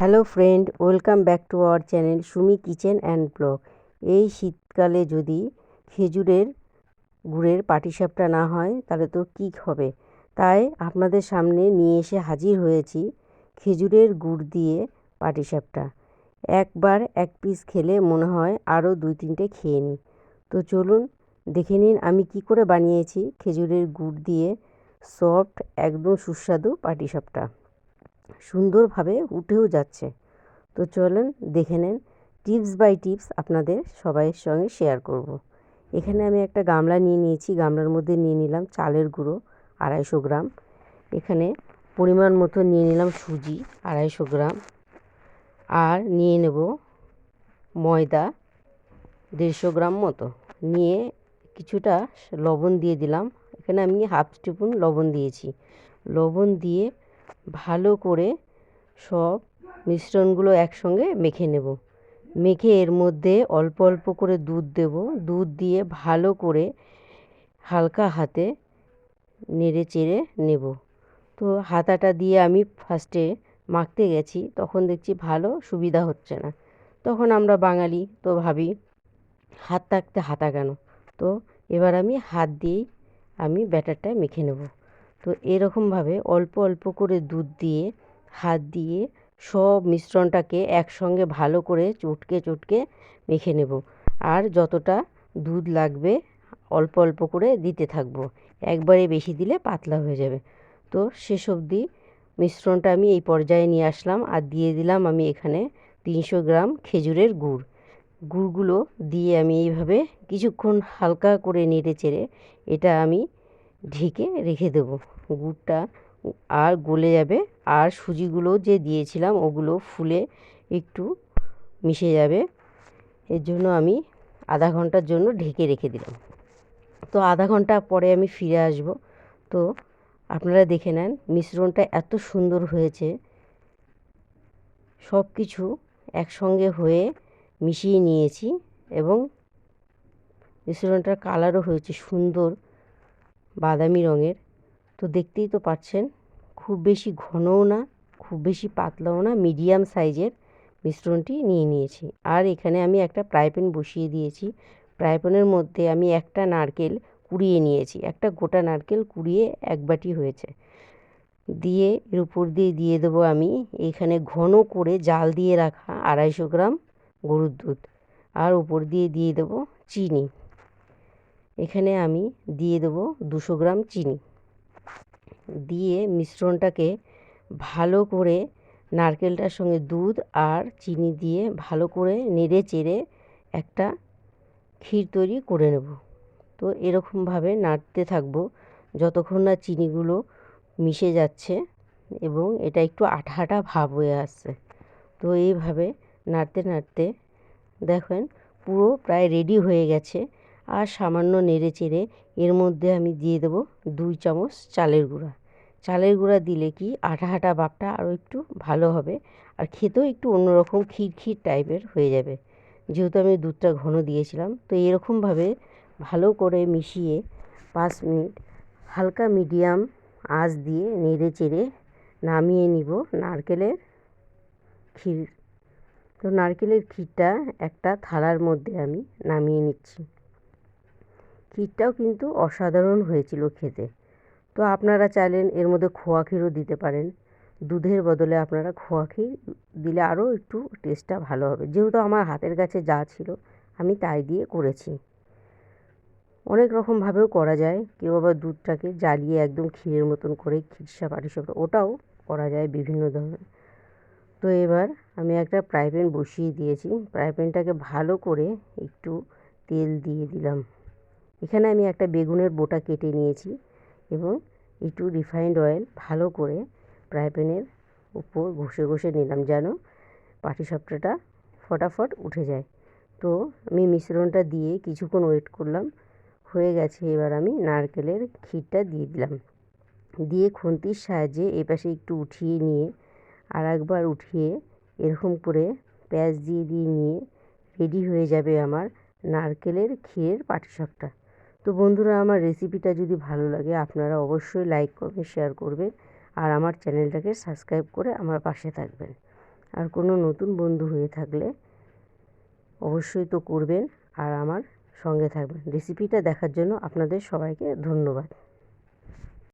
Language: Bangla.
Hello friend, welcome back to our channel Sumi kitchen and blog. এই শীতকালে যদি খেজুরের গুড়ের পাটিসাপটা না হয়, তাহলে তো কী হবে? তাই আপনাদের সামনে নিয়ে এসে হাজির হয়েছি খেজুরের গুড় দিয়ে পাটিসাপটা। একবার এক পিস খেলে মনে হয় আরও দুই তিনটে খেয়ে নিই। তো চলুন, দেখে নিন আমি কি করে বানিয়েছি খেজুরের গুড় দিয়ে সফট, একদম সুস্বাদু পাটিসাপটা। সুন্দরভাবে উঠেও যাচ্ছে। তো চলেন দেখে নেন টিপস বাই টিপস আপনাদের সবাইয়ের সঙ্গে শেয়ার করব। এখানে আমি একটা গামলা নিয়ে নিয়েছি, গামলার মধ্যে নিয়ে নিলাম চালের গুঁড়ো আড়াইশো গ্রাম। এখানে পরিমাণ মতো নিয়ে নিলাম সুজি আড়াইশো গ্রাম। আর নিয়ে নেব ময়দা দেড়শো গ্রাম মতো। নিয়ে কিছুটা লবণ দিয়ে দিলাম। এখানে আমি হাফ স্পুন লবণ দিয়েছি। লবণ দিয়ে ভালো করে সব মিশ্রণগুলো একসঙ্গে মেখে নেব। মেখে এর মধ্যে অল্প অল্প করে দুধ দেব। দুধ দিয়ে ভালো করে হালকা হাতে নেড়ে চেড়ে নেব। তো হাতাটা দিয়ে আমি ফার্স্টে মাখতে গেছি, তখন দেখছি ভালো সুবিধা হচ্ছে না। তখন আমরা বাঙালি তো ভাবি, হাত থাকতে হাতা কেন? তো এবার আমি হাত দিয়েই আমি ব্যাটারটা মেখে নেব। তো এরকমভাবে অল্প অল্প করে দুধ দিয়ে, হাত দিয়ে সব মিশ্রণটাকে একসঙ্গে ভালো করে চটকে চটকে মেখে নেব। আর যতটা দুধ লাগবে অল্প অল্প করে দিতে থাকব। একবারে বেশি দিলে পাতলা হয়ে যাবে। তো শেষ অবধি মিশ্রণটা আমি এই পর্যায়ে নিয়ে আসলাম আর দিয়ে দিলাম আমি এখানে তিনশো গ্রাম খেজুরের গুড়। গুড়গুলো দিয়ে আমি এইভাবে কিছুক্ষণ হালকা করে নেড়ে চেড়ে এটা আমি ঢেকে রেখে দেবো। গুড়টা আর গলে যাবে। আর সুজিগুলো যে দিয়েছিলাম, ওগুলো ফুলে একটু মিশে যাবে। এর জন্য আমি আধা ঘণ্টার জন্য ঢেকে রেখে দিলাম। তো আধা ঘণ্টা পরে আমি ফিরে আসব। তো আপনারা দেখে নেন, মিশ্রণটা এত সুন্দর হয়েছে। সব কিছু একসঙ্গে হয়ে মিশিয়ে নিয়েছি এবং মিশ্রণটার কালারও হয়েছে সুন্দর। বাদামি রঙের। তো দেখতেই তো পাচ্ছেন, খুব বেশি ঘনও না, খুব বেশি পাতলাও না মিডিয়াম সাইজের মিশ্রণটি নিয়ে নিয়েছি। আর এখানে আমি একটা ফ্রাই প্যান বসিয়ে দিয়েছি। ফ্রাই প্যানের মধ্যে আমি একটা নারকেল কুড়িয়ে নিয়েছি। একটা গোটা নারকেল কুড়িয়ে এক বাটি হয়েছে। দিয়ে এর উপর দিয়ে দিয়ে দেবো আমি এখানে ঘন করে জাল দিয়ে রাখা আড়াইশো গ্রাম গরুর দুধ। আর উপর দিয়ে দিয়ে দেবো চিনি। এখানে আমি দিয়ে দেবো দুশো গ্রাম চিনি। দিয়ে মিশ্রণটাকে ভালো করে নারকেলটার সঙ্গে দুধ আর চিনি দিয়ে ভালো করে নেড়ে চেড়ে একটা ক্ষীর তৈরি করে নেব। তো এরকমভাবে নাড়তে থাকব যতক্ষণ না চিনিগুলো মিশে যাচ্ছে এবং এটা একটু আঠা আঠা ভাব হয়ে আসছে। তো এইভাবে নাড়তে নাড়তে দেখেন পুরো প্রায় রেডি হয়ে গেছে। আর সামান্য নেড়ে চেড়ে এর মধ্যে আমি দিয়ে দেবো দুই চামচ চালের গুঁড়া। চালের গুঁড়া দিলে কি আটা আঠা ভাবটা আরও একটু ভালো হবে আর খেতেও একটু অন্যরকম ক্ষীর টাইপের হয়ে যাবে। যেহেতু আমি দুধটা ঘন দিয়েছিলাম, তো এরকমভাবে ভালো করে মিশিয়ে পাঁচ মিনিট হালকা মিডিয়াম আঁচ দিয়ে নেড়ে চেড়ে নামিয়ে নিব নারকেলের ক্ষীর। তো নারকেলের ক্ষীরটা একটা থালার মধ্যে আমি নামিয়ে নিচ্ছি। ক্ষীরটাও কিন্তু অসাধারণ হয়েছিল খেতে। তো আপনারা চাইলেন এর মধ্যে খোয়া ক্ষীরও দিতে পারেন। দুধের বদলে আপনারা খোয়া ক্ষীর দিলে আরও একটু টেস্টটা ভালো হবে। যেহেতু আমার হাতের কাছে যা ছিল, আমি তাই দিয়ে করেছি। অনেক রকমভাবেও করা যায়। কেউ আবার দুধটাকে জ্বালিয়ে একদম ক্ষীরের মতন করে খিরসা পাটিসাপটা ওটাও করা যায় বিভিন্ন ধরনের। তো এবার আমি একটা ফ্রাই বসিয়ে দিয়েছি। ফ্রাই ভালো করে একটু তেল দিয়ে দিলাম। এখানে আমি একটা বেগুনের বোটা কেটে নিয়েছি এবং একটু রিফাইন্ড অয়েল ভালো করে ফ্রাই প্যানের উপর ঘষে ঘষে নিলাম যেন পাটিসাপটাটা ফটাফট উঠে যায়। তো আমি মিশ্রণটা দিয়ে কিছুক্ষণ ওয়েট করলাম, হয়ে গেছে। এবার আমি নারকেলের ক্ষীরটা দিয়ে দিলাম। দিয়ে খুন্তির সাহায্যে এপাশে একটু উঠিয়ে নিয়ে আর একবার উঠিয়ে এরকম করে পেঁয়াজ দিয়ে দিয়ে নিয়ে রেডি হয়ে যাবে আমার নারকেলের ক্ষীরের পাটিসাপটা। তো বন্ধুরা, আমার রেসিপিটা যদি ভালো লাগে, আপনারা অবশ্যই লাইক করবেন শেয়ার করবেন আর আমার চ্যানেলটাকে সাবস্ক্রাইব করে আমার পাশে থাকবেন। আর কোনো নতুন বন্ধু হয়ে থাকলে অবশ্যই তো করবেন আর আমার সঙ্গে থাকবেন। রেসিপিটা দেখার জন্য আপনাদের সবাইকে ধন্যবাদ।